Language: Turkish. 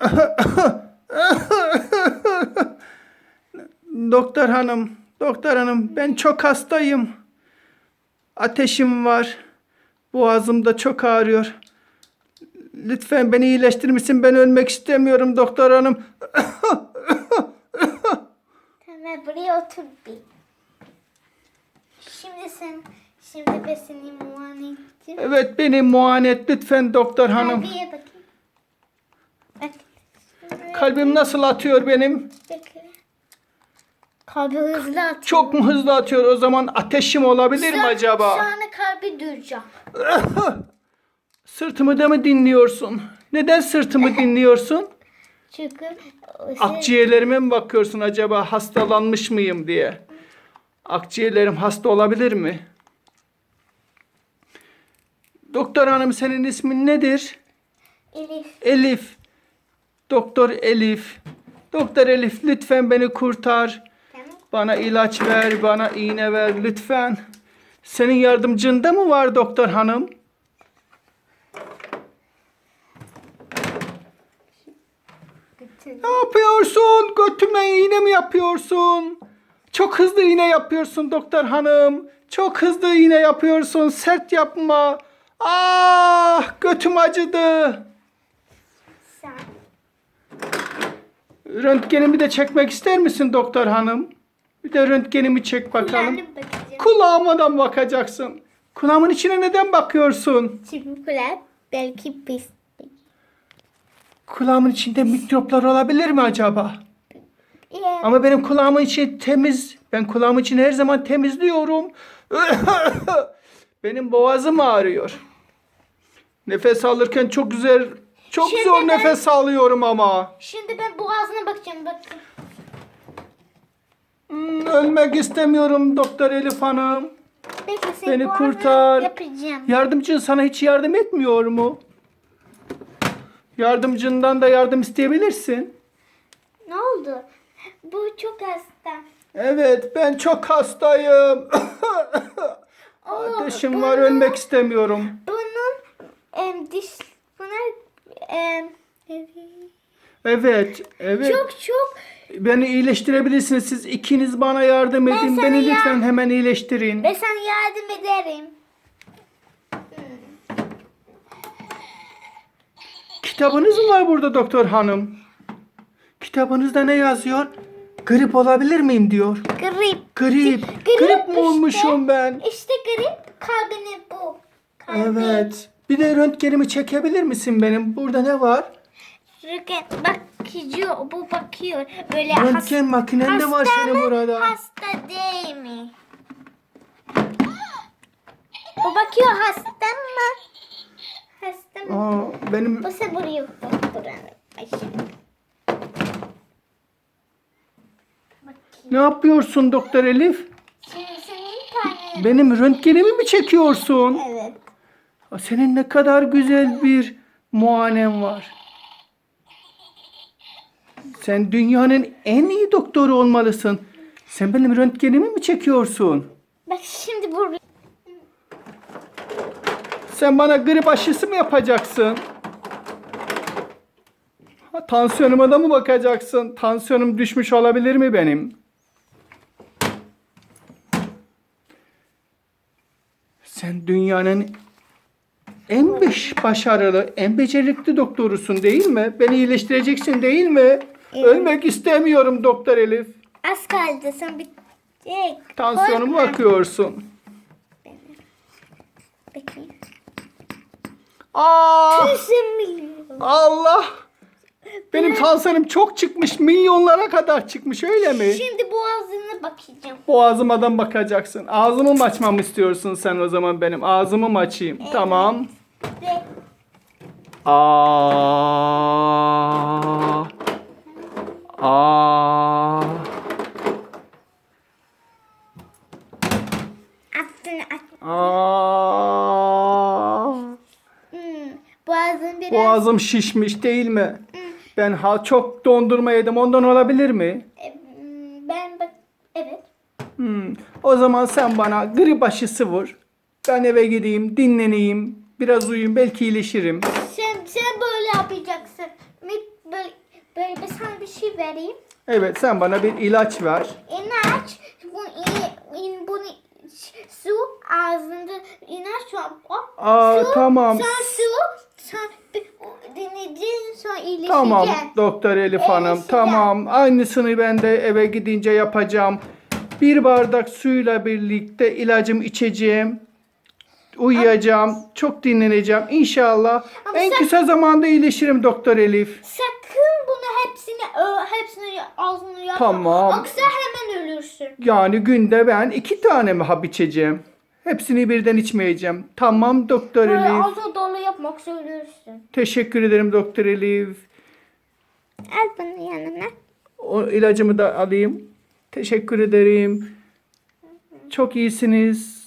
Doktor hanım, doktor hanım ben çok hastayım. Ateşim var. Boğazım da çok ağrıyor. Lütfen beni iyileştirir misin? Ben ölmek istemiyorum doktor hanım. Tamam buraya otur bir. Şimdi sen, şimdi ben seni muayene edeceğim. Evet beni muayene et lütfen doktor hanım. Kalbiye bakayım. Kalbim nasıl atıyor benim? Kalbi hızlı atıyor. Çok mu hızlı atıyor? O zaman ateşim olabilir mi acaba? Şu anda kalbi duracak. Sırtımı da mı dinliyorsun? Neden sırtımı dinliyorsun? Çünkü Akciğerlerime mi bakıyorsun acaba hastalanmış mıyım diye? Akciğerlerim hasta olabilir mi? Doktor hanım senin ismin nedir? Elif. Elif. Doktor Elif. Doktor Elif lütfen beni kurtar. Tamam. Bana ilaç ver, bana iğne ver lütfen. Senin yardımcında mı var doktor hanım? Ne yapıyorsun? Götüme iğne mi yapıyorsun? Çok hızlı iğne yapıyorsun doktor hanım. Çok hızlı iğne yapıyorsun. Sert yapma. Ah, götüm acıdı. Sen. Röntgenimi de çekmek ister misin doktor hanım? Bir de röntgenimi çek bakalım. Kulağına bakacağım. Kulağıma da mı bakacaksın? Kulağımın içine neden bakıyorsun? Çünkü kulak belki pis. Kulağımın içinde mikroplar olabilir mi acaba? Yeah. Ama benim kulağımın içi temiz. Ben kulağımın içini her zaman temizliyorum. benim boğazım ağrıyor. Nefes alırken çok güzel, çok Şimdi zor ben- nefes alıyorum ama. Şimdi ben boğazına bakacağım. Bakın. Hmm, ölmek istemiyorum doktor Elif Hanım. Bekle seni Beni boğazına kurtar. Yapacağım. Yardımcın sana hiç yardım etmiyor mu? Yardımcından da yardım isteyebilirsin. Ne oldu? Bu çok hasta. Evet ben çok hastayım. Oo, Ateşim var ölmek istemiyorum. Bunun em, diş Evet, evet. çok çok Beni iyileştirebilirsiniz. Siz ikiniz bana yardım edin. sana Beni ya- lütfen hemen iyileştirin. ben sana yardım ederim. Kitabınız mı var burada doktor hanım? Kitabınızda ne yazıyor? Grip olabilir miyim diyor. Grip. Grip. Grip Grip mi işte. olmuşum ben? İşte grip kalbini bu. Kalbi. Evet. Bir de röntgenimi çekebilir misin benim? Burada ne var? Röntgen bakıyor, bu bakıyor. Böyle Röntgen makinen de var senin burada. Hasta değil mi? Bu bakıyor hasta mı? Hasta mı? Aa, benim Bu ise buraya doktor hanım. Ay şimdi. Bakayım. ne yapıyorsun doktor Elif? Senin tane. Benim röntgenimi mi çekiyorsun? Evet. Senin ne kadar güzel bir muayen var. Sen dünyanın en iyi doktoru olmalısın. Sen benim röntgenimi mi çekiyorsun? Bak şimdi buraya. Sen bana grip aşısı mı yapacaksın? Ha, tansiyonuma da mı bakacaksın? Tansiyonum düşmüş olabilir mi benim? Sen dünyanın en beş başarılı, en becerikli doktorusun değil mi? Beni iyileştireceksin değil mi? Ölmek istemiyorum doktor Elif. Az kaldı sen bir tek. Tansiyonumu Korkma. bakıyorsun. Bakayım. Aa! Allah! Benim tansiyonum çok çıkmış. Milyonlara kadar çıkmış öyle mi? Şimdi boğazına bakacağım. Boğazımadan bakacaksın. Ağzımı mı açmamı istiyorsun sen o zaman benim? Ağzımı mı açayım? Tamam. Ve Aa. Aa. aslında aç. Aa. Hmm, boğazın biraz. Boğazım şişmiş değil mi? Ben ha çok dondurma yedim. Ondan olabilir mi? E, ben bak. Evet. Hmm. O zaman sen bana grip aşısı vur. Ben eve gideyim, dinleneyim. Biraz uyuyayım, belki iyileşirim. Sen, sen böyle yapacaksın. Mi- Böyle bir şey vereyim. Evet sen bana bir ilaç ver. İnaç. Bu, in, bunu su ağzında inaç su. Hop, Aa, su, tamam. Sonra su. Sonra dinleyeceğin sonra iyileşeceksin. Tamam Doktor Elif Hanım tamam. Aynısını ben de eve gidince yapacağım. Bir bardak suyla birlikte ilacımı içeceğim. Uyuyacağım. Çok dinleneceğim. İnşallah Ama en sen- kısa zamanda iyileşirim Doktor Elif. Sakın bunu hepsini ö, hepsini ağzını yapma. Tamam. Yoksa hemen ölürsün. Yani günde ben iki tane mi hap içeceğim? Hepsini birden içmeyeceğim. Tamam Doktor Böyle Elif. ağzını dolu yapmak ölürsün. Teşekkür ederim Doktor Elif. Al bunu yanına. O ilacımı da alayım. Teşekkür ederim. Çok iyisiniz.